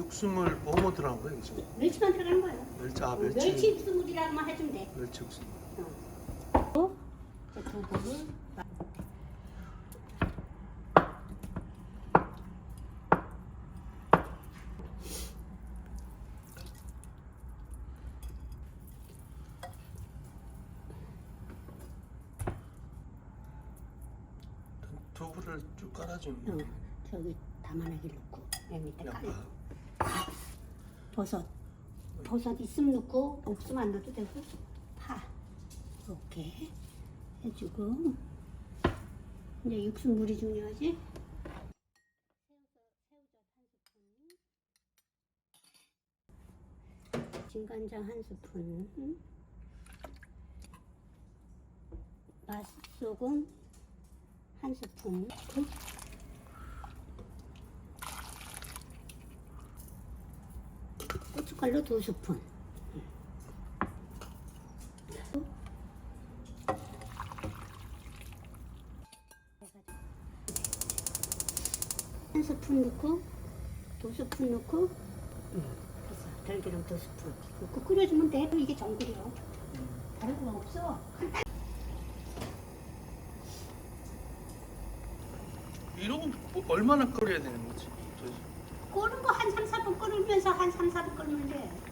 육수물 뭐뭐 들어간 거야 지금? 멸치만 들어가는 거예요. 멸치 아 어, 멸치 멸치 육수물이라고만 해주면 돼. 멸치 육수. 어? 자, 두부를 두부를 쭉 깔아주면 어, 저기 담아내기 넣고 맨 밑에 깔 양파. 버섯. 버섯 있으면 넣고 없으면 안 넣어도 되고. 파. 이렇게 해주고. 이제 육수 물이 중요하지? 진간장 한 스푼. 맛소금 한 스푼 고춧가루 두 스푼. 한 스푼 넣고 두 스푼 넣고 됐어. 들기름 두 스푼 넣고 끓여주면 돼. 이게 전골이요. 다른 거 없어. 이러고 뭐 얼마나 끓여야 되는 거지? 끓는 거한 3, 4분 끓으면서 한 3, 4분 끓으면 돼.